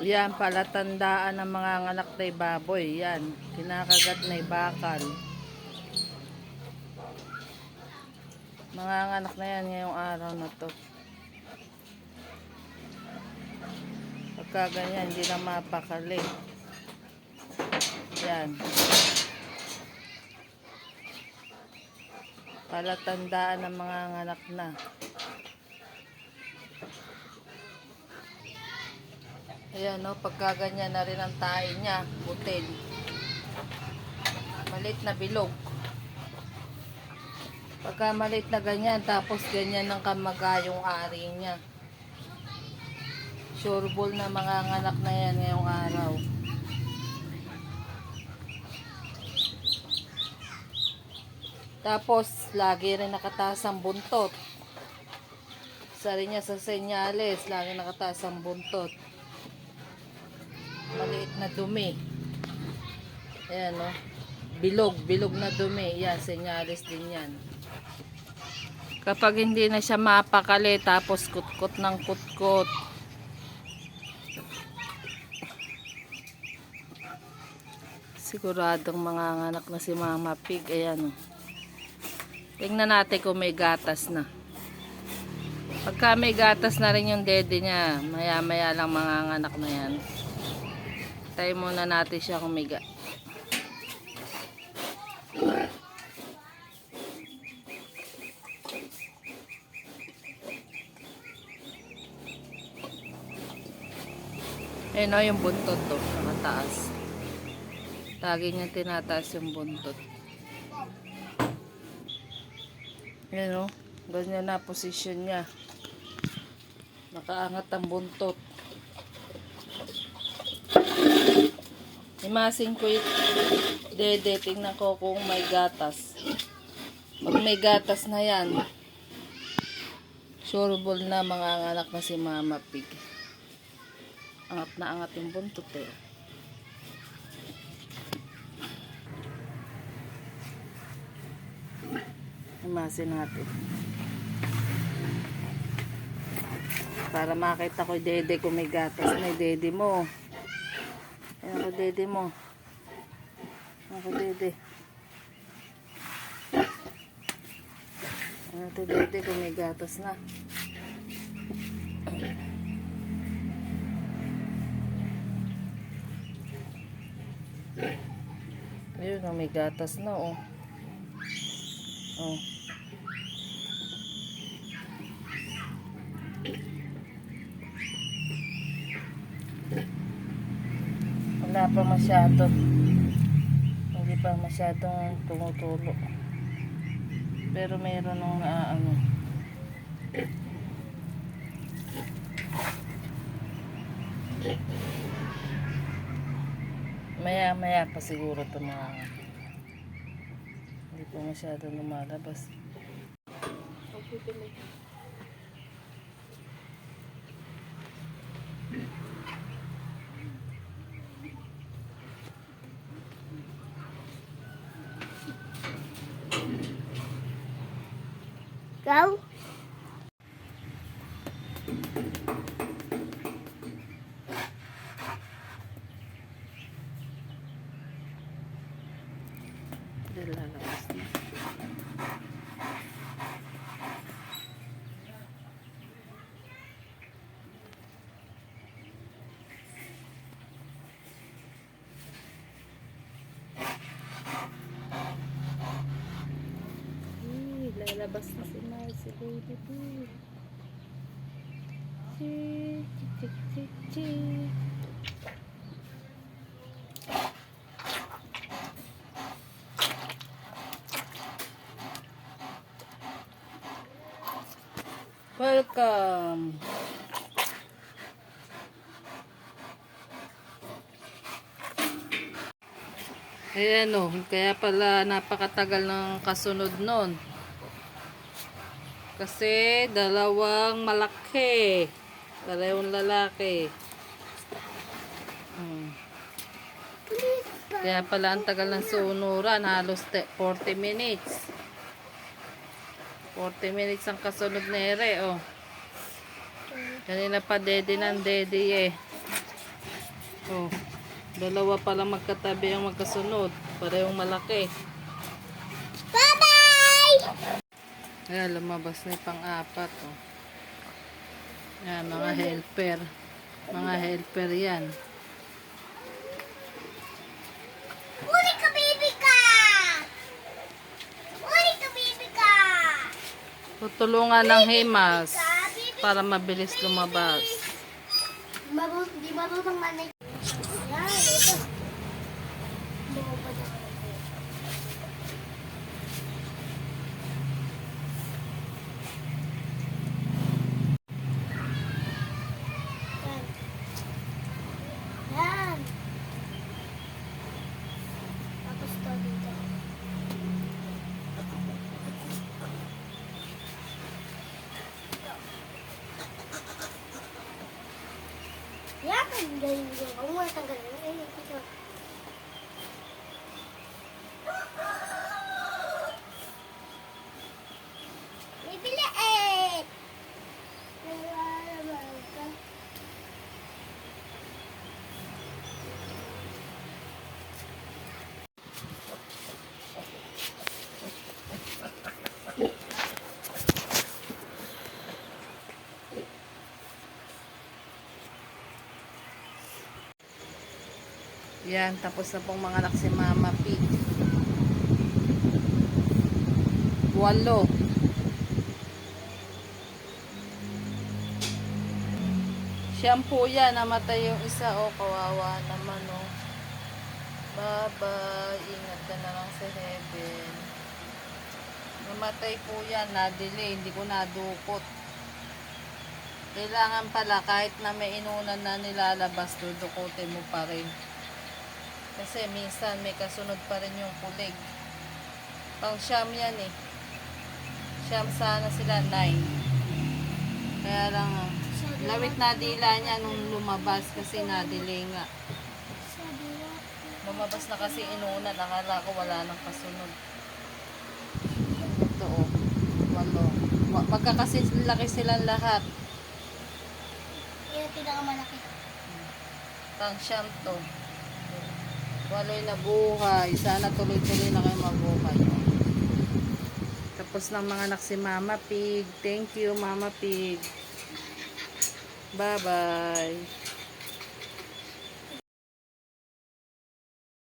Yan, palatandaan ng mga anak na baboy. Yan, kinakagat na bakal. Mga anak na yan ngayong araw na to. Pagka ganyan, hindi na mapakali. Yan. Palatandaan ng mga anak na. Ayan, no, pagka ganyan na rin ang tae niya, butil. Malit na bilog. Pagka malit na ganyan, tapos ganyan ng kamaga yung ari niya. Sureball na mga anak na yan ngayong araw. Tapos, lagi rin nakataas ang buntot. Isa rin niya sa senyales, lagi nakataas ang buntot. Maliit na dumi. Ayan, no? Bilog, bilog na dumi. Yan, senyales din yan. Kapag hindi na siya mapakali, tapos kutkot ng kutkot. Siguradong mga anak na si Mama Pig. Ayan, oh. Tingnan natin kung may gatas na. Pagka may gatas na rin yung dede niya, maya-maya lang mga anak na yan. Tayo muna natin siya kung may ga- Ayun o, yung buntot to, nakataas. Lagi niya tinataas yung buntot. Ayun o, ganyan na posisyon niya. Nakaangat ang buntot. Imasin ko yung dede, tingnan ko kung may gatas. Pag may gatas na yan, sureball na mga anak na si Mama Pig. Angat na angat yung buntot eh. Imasin natin. Para makita ko yung dede kung may gatas na yung dede mo. Ayan ako dede mo. Ayan ako dede. Ayan ako dede kung may gatas na. Ayun, oh, may gatas na oh. Oh. Wala pa masyado. Hindi pa masyadong tumutulo. Pero meron nung na ano. Maya maya pa siguro ito mga hindi pa masyado lumalabas. gấu lalabas na si Mike, si baby boo. Chik, chik, chik, chik. Welcome. Ayan o, kaya pala napakatagal ng kasunod nun. Kasi dalawang malaki. Dalawang lalaki. Hmm. Kaya pala ang tagal ng sunuran, halos te- 40 minutes. 40 minutes ang kasunod na ere, oh. Kanina pa dede ng dede eh. Oh, dalawa pala magkatabi ang magkasunod. Parehong malaki. Bye-bye! Ayan, lumabas na yung pang-apat. Oh. Yan, mga helper. Mga helper yan. Uli ka, baby ka! Uli ka, baby ka! Tutulungan ng himas para mabilis lumabas. Marun, di marunong manay. Yan, ito. Bumaba na. Yan. Yan. Tapos to dito. Yan, ang galing yun. Huwag mo. Ay, ito. Bibili eh! Nalalaman ka. Yan, tapos na pong mga anak si Mama Pig. Walo. Shampoo yan, namatay yung isa. O, kawawa naman, o. Bye-bye. Ingat ka na lang sa heaven. Namatay po yan, na-delay. Hindi ko nadukot. Kailangan pala, kahit na may inunan na nilalabas, dudukutin mo pa rin. Kasi minsan may kasunod pa rin yung kulig. Pang siyam yan eh. Siyam sana sila, nine. Kaya lang, ah, lawit na dila niya nung lumabas kasi na-delay nga. Lumabas na kasi inunan, akala ko wala nang kasunod. Ito oh, walo. Ma- Magkakasi laki silang lahat. Yan ang pinakamalaki. Pang siyam to. Walo'y nabuhay. Sana tuloy-tuloy na kayo mabuhay. Tapos ng mga anak si Mama Pig. Thank you, Mama Pig. Bye-bye.